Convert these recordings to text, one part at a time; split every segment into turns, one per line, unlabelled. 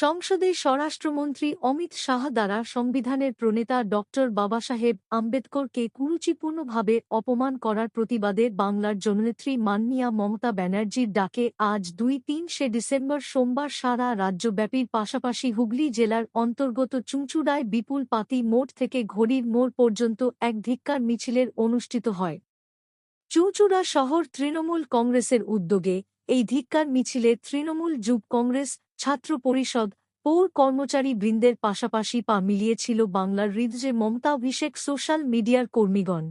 সংসদে স্বরাষ্ট্রমন্ত্রী অমিত শাহ দ্বারা সংবিধানের প্রণেতা ডক্টর বাবাসাহেব আম্বেদকরকে কুরুচিপূর্ণভাবে অপমান করার প্রতিবাদে বাংলার জননেত্রী মাননীয়া মমতা ব্যানার্জির ডাকে আজ দুই তিন সে ডিসেম্বর সোমবার সারা রাজ্যব্যাপীর পাশাপাশি হুগলি জেলার অন্তর্গত চুঁচুড়ায় বিপুল পাতি মোড় থেকে ঘড়ির মোড় পর্যন্ত এক ধিক্কার মিছিলের অনুষ্ঠিত হয়। চুঁচুড়া শহর তৃণমূল কংগ্রেসের উদ্যোগে এই ধিক্কার মিছিলে তৃণমূল যুব কংগ্রেস ছাত্র পরিষদ, পৌর কর্মচারী বৃন্দের পাশাপাশি পা মিলিয়েছিল বাংলার হৃদয়ে মমতাভিষেক সোশ্যাল মিডিয়ার কর্মীগণ।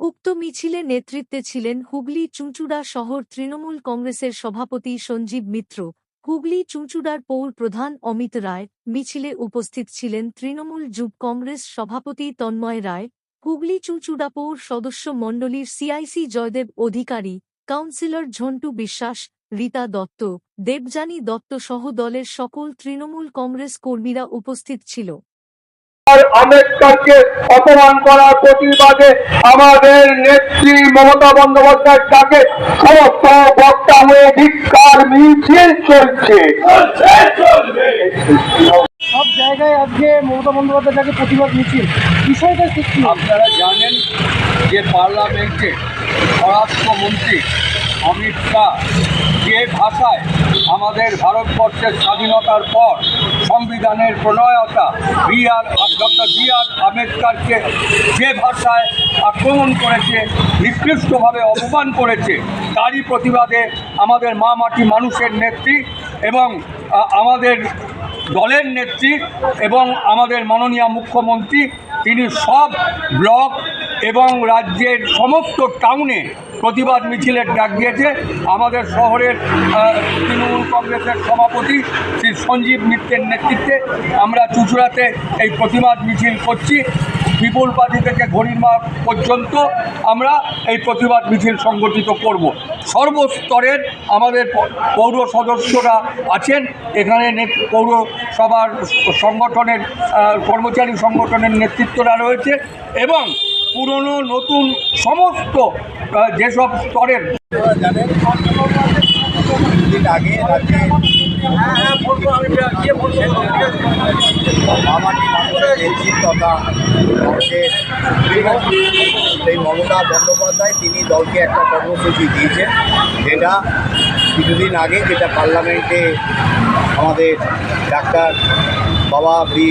উক্ত মিছিলে নেতৃত্বে ছিলেন হুগলি চুঁচুড়া শহর তৃণমূল কংগ্রেসের সভাপতি সঞ্জীব মিত্র, হুগলি চুঁচুড়ার পৌর প্রধান অমিত রায়, মিছিলে উপস্থিত ছিলেন তৃণমূল যুব কংগ্রেস সভাপতি তন্ময় রায়, হুগলি চুঁচুড়া পৌর সদস্য মণ্ডলীর সিআইসি জয়দেব অধিকারী, কাউন্সিলর ঝন্টু বিশ্বাস রীতা দত্ত দেবযানী দত্ত সহ দলের সকল তৃণমূল কংগ্রেস কর্মীরা উপস্থিত ছিল।
আম্বেদকরকে অপমান করার প্রতিবাদে আমাদের নেত্রী মমতা বন্দ্যোপাধ্যায়ের ডাকে সমস্ত বক্তা হয়ে ধিক্কার মিছিল চলছে।
সব জায়গায় আজকে মমতা বন্দ্যোপাধ্যায় তাকে প্রতিবাদ মিছিল। বিষয়টা কি?
আপনারা জানেন যে পার্লামেন্টে স্বরাষ্ট্রমন্ত্রী অমিত শাহ যে ভাষায় আমাদের ভারতবর্ষের স্বাধীনতার পর সংবিধানের প্রণয়তা B R doctor B R আম্বেদকরকে যে ভাষায় আক্রমণ করেছে, নিকৃষ্টভাবে অপমান করেছে, তারই প্রতিবাদে আমাদের মা মাটি মানুষের নেত্রী এবং আমাদের দলের নেত্রী এবং আমাদের মাননীয় মুখ্যমন্ত্রী, তিনি সব ব্লক এবং রাজ্যের সমস্ত টাউনে প্রতিবাদ মিছিলের ডাক দিয়েছে। আমাদের শহরের তৃণমূল কংগ্রেসের সভাপতি শ্রী সঞ্জীব মিত্রের নেতৃত্বে আমরা চুচুড়াতে এই প্রতিবাদ মিছিল করছি। বিপুল পাতি থেকে ঘড়ির মাঠ পর্যন্ত আমরা এই প্রতিবাদ মিছিল সংগঠিত করব। সর্বস্তরের আমাদের পৌর সদস্যরা আছেন। এখানে পৌরসভার সংগঠনের কর্মচারী সংগঠনের নেতৃত্বরা রয়েছে এবং পুরনো, নতুন, সমস্ত যেসব স্তরের
সেই মমতা বন্দ্যোপাধ্যায় তিনি দলকে একটা কর্মসূচি দিয়েছেন, যেটা কিছুদিন আগে যেটা পার্লামেন্টে আমাদের ডাক্তার বাবা বি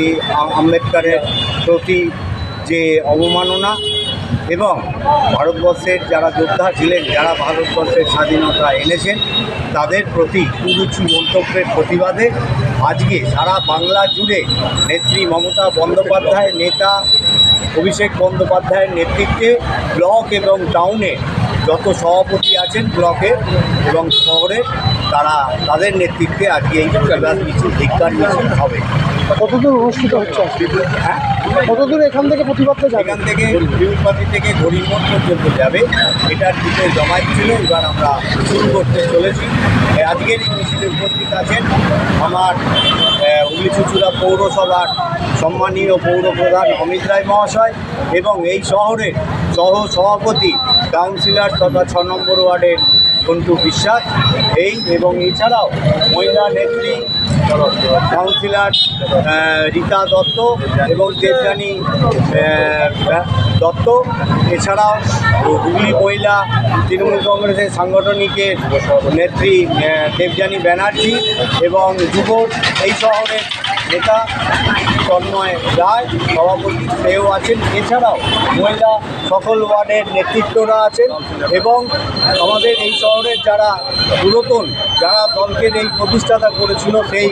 আম্বেদকরের প্রতি যে অবমাননা এবং ভারতবর্ষের যারা যোদ্ধা ছিলেন, যারা ভারতবর্ষের স্বাধীনতা এনেছেন, তাদের প্রতি কুরুচি মন্তব্যের প্রতিবাদে আজকে সারা বাংলা জুড়ে নেত্রী মমতা বন্দ্যোপাধ্যায় নেতা অভিষেক বন্দ্যোপাধ্যায়ের নেতৃত্বে ব্লক এবং টাউনে যত সভাপতি আছেন ব্লকে এবং শহরে তারা তাদের নেতৃত্বে আজকে এই প্রতিবাদ মিছিল ধিক্কার মিছিল হবে।
কতদূর অনুষ্ঠিত হচ্ছে
হ্যাঁ?
কতদূর এখান থেকে প্রতিবাদটা যাবে?
এখান থেকে বিউপাতি থেকে গরিবমঠ পর্যন্ত যাবে। এটার দিকে জমায়েত ছিল এবার আমরা শুরু করতে চলেছি। আজকের এই মিছিলে উপস্থিত আছেন আমার হুগলি চুচুড়া পৌরসভার সম্মানীয় পৌর প্রধান অমিত রায় মহাশয় এবং এই শহরের সহ সভাপতি কাউন্সিলর তথা ছ নম্বর ওয়ার্ডের সন্টু বিশ্বাস এই এবং এছাড়াও মহিলা নেত্রী, কাউন্সিলর রীতা দত্ত এবং দেবযানী দত্ত। এছাড়াও হুগলি মহিলা তৃণমূল কংগ্রেসের সাংগঠনিকের নেত্রী দেবযানী ব্যানার্জি এবং যুব এই শহরের নেতা। তন্ময় রায়, সভাপতি সেও আছেন। এছাড়াও মহিলা সকল ওয়ার্ডের নেতৃত্বরা আছেন এবং আমাদের এই শহরের যারা পুরাতন, যারা দলকে এই প্রতিষ্ঠাতা করেছিল সেই